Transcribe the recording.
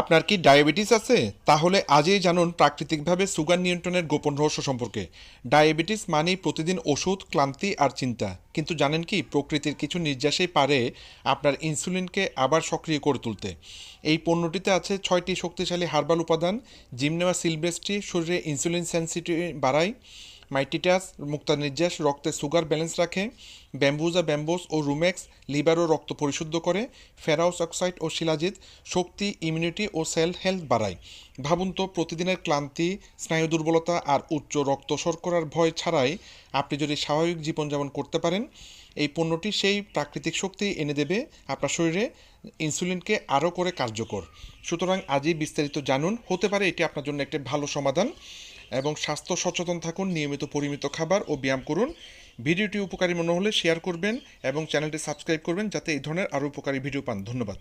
আপনার কি ডায়াবেটিস আছে? তাহলে আজই জানুন প্রাকৃতিকভাবে সুগার নিয়ন্ত্রণের গোপন রহস্য সম্পর্কে। ডায়াবেটিস মানেই প্রতিদিন ওষুধ, ক্লান্তি আর চিন্তা। কিন্তু জানেন কি, প্রকৃতির কিছু নির্যাসেই পারে আপনার ইনসুলিনকে আবার সক্রিয় করে তুলতে। এই পণ্যটিতে আছে ছয়টি শক্তিশালী হার্বাল উপাদান জিমনেওয়া সিলব্রেস্টি শরীরে ইনসুলিন সেন্সিটিভ বাড়ায়। মাইটিটাস মুক্তা নির্যাস রক্তে সুগার ব্যালেন্স রাখে, ব্যাম্বুজা ব্যাম্বোস ও রুমেক্স লিভার ও রক্ত পরিশুদ্ধ করে, ফেরাউস অক্সাইড ও শিলাজিৎ শক্তি, ইমিউনিটি ও সেল হেলথ বাড়ায়। ভাবুন তো, প্রতিদিনের ক্লান্তি, স্নায়ু দুর্বলতা আর উচ্চ রক্ত শর্করার ভয় ছাড়াই আপনি যদি স্বাভাবিক জীবনযাপন করতে পারেন, এই পণ্যটি সেই প্রাকৃতিক শক্তি এনে দেবে আপনার শরীরে, ইনসুলিনকে আরও করে কার্যকর। সুতরাং আজই বিস্তারিত জানুন, হতে পারে এটি আপনার জন্য একটি ভালো সমাধান। এবং স্বাস্থ্য সচেতন থাকুন, নিয়মিত পরিমিত খাবার ও ব্যায়াম করুন। ভিডিওটি উপকারী মনে হলে শেয়ার করবেন এবং চ্যানেলটি সাবস্ক্রাইব করবেন যাতে এই ধরনের আরও উপকারী ভিডিও পান। ধন্যবাদ।